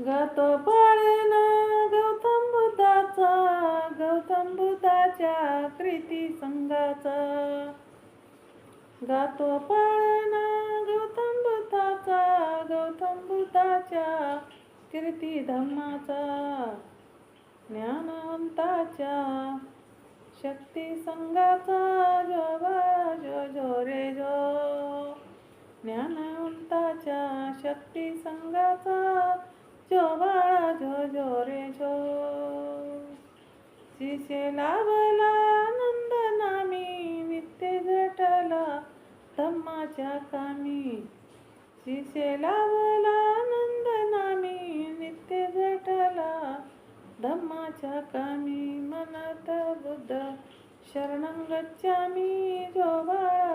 गातो गौतम बुद्धाचा गौतम बुद्धाच्या कृती संघाचा. गातो पाळण गौतम बुद्धाचा गौतम बुद्धाच्या कीर्ती धम्माचा. ज्ञानवंताच्या शक्ती संघाचा जो बाळा जो जो रे जो. ज्ञानवंताच्या शक्ती संघाचा जो बाळा जो जो रे जो. शिशे लाभला आनंद नामी नित्य झटला धम्माच्या कामी. शिशे लाभला आनंद नामी नित्य झटला धम्माच्या कामी. मनत बुद्ध शरणं गच्छामी जो बाळा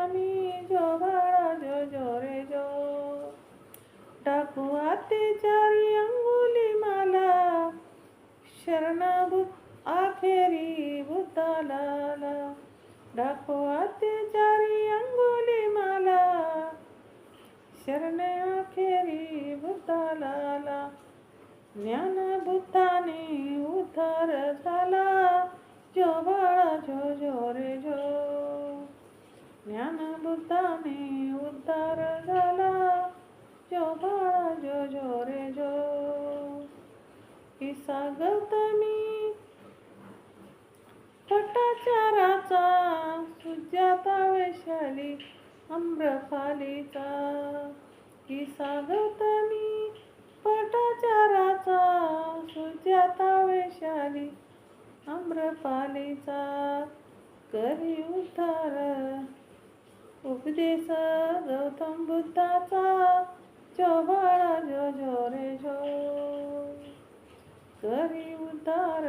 আমি জগাড়া জোরে জো। ডাকুয়াতে চারি আঙ্গুলি মালা শরণাবু আখেরি বুতালালা। ডাকুয়াতে চারি আঙ্গুলি মালা, শরণে আখেরি বুতালালা। জ্ঞান বুতানি উধার ঝালা किसा गौतमी पटाचाराचा सुजाता वैशाली आम्रपालीचा किसा गौतमी पटाचाराचा सुजाता वैशाली आम्रपालीचा करी उद्धार उपदेश गौतम बुद्धाचा. जो बाळा जो जो रे जो. करी उद्धार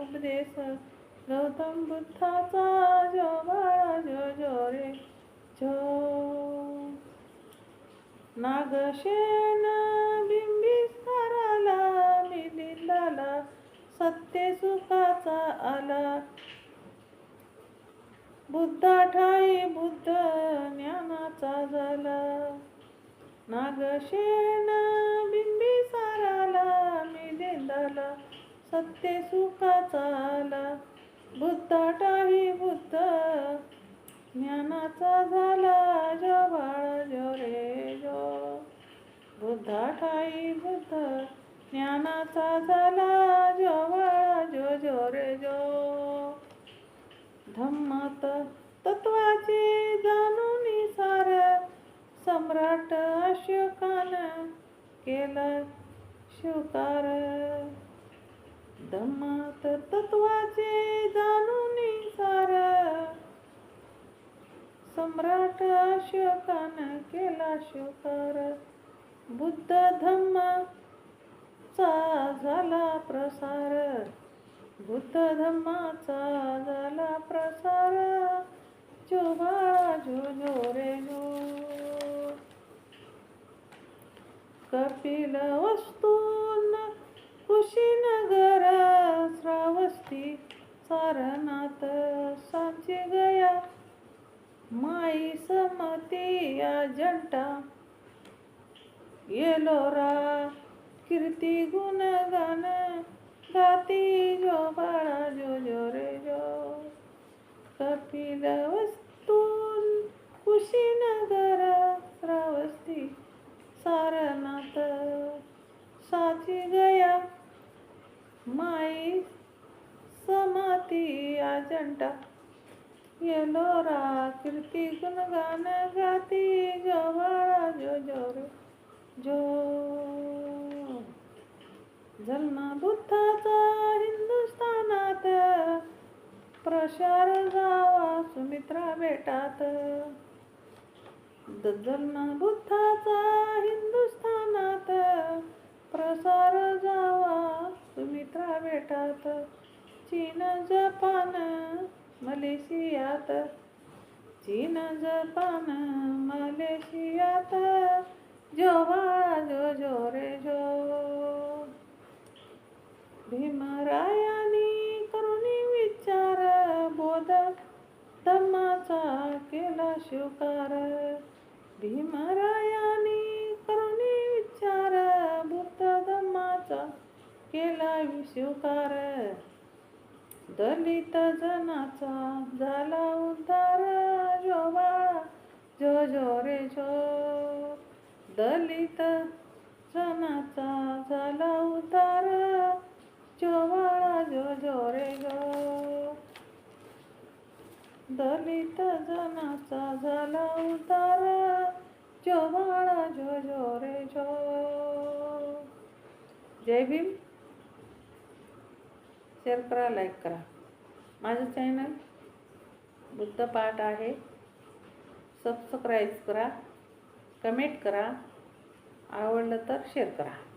उपदेश गौतम बुद्धाचा जो बाळा जो जो रे जो नागशेन बिंबिस्ताराला मिलिंदाला सत्य सुखाचा आला. बुद्धा ठाई बुद्ध ज्ञानाचा झाला. नागशेन बिंबिसा मिलिंदाला सत्य सुखाचा आला बुद्धा ठाई बुद्ध ज्ञानाचा झाला जो बाळ जो. रे जो बुद्धा ठाई बुद्ध ज्ञानाचा झाला जो बाळा जो जो रे जो. धम्मत तत्वाचे जाणून सार सम्राट अशोकान केलं शिवकार धम्मात तत्वाचे जाणून सार सम्राट अशोकान केला शिवकार बुद्ध धम्माचा झाला प्रसार. बुद्ध धम्माचा झाला प्रसार जो बाळा जो जो रे जो कपिल वस्तून कुशीनगर श्रावस्ती सारनाथ सांची गया. माई समती जंटा. येलोरा कीर्ती गुणगान गाती जो बाळा जो जो रे जो कपिल वस्तून कुशीनगर श्रावस्ती सारनाथ साची गया माई समाती अजंटा येलोरा कीर्ती गुणगान गाती गवाळा जो जो रे जो जन्म बुद्धाचा हिंदुस्थानात प्रसार जावा सुमित्रा बेटात द- जन्म बुद्धाचा हिंदुस्थानात प्रसार जावा सुमित्रा बेटात चीन जपान मलेशियात. चीन जपान मलेशियात. जो जो जो रे जो. भीमरायानी करुणी विचार बोध धम्माचा केला स्वीकार. भीमरायानी करुणी विचार बुद्ध धम्माचा केला स्वीकार. दलित जनाचा झाला उद्धार जो जो जो रे जो. दलित जनाचा झाला उद्धार जोवाळा जो जो रे जो. दलित जनाचा झाला उद्धार जोवाळा जो जो रे जो. जय भीम. शेअर करा लाईक करा. माझं चॅनल बुद्ध पाठ आहे. सबस्क्राईब करा कमेंट करा. आवडलं तर शेअर करा.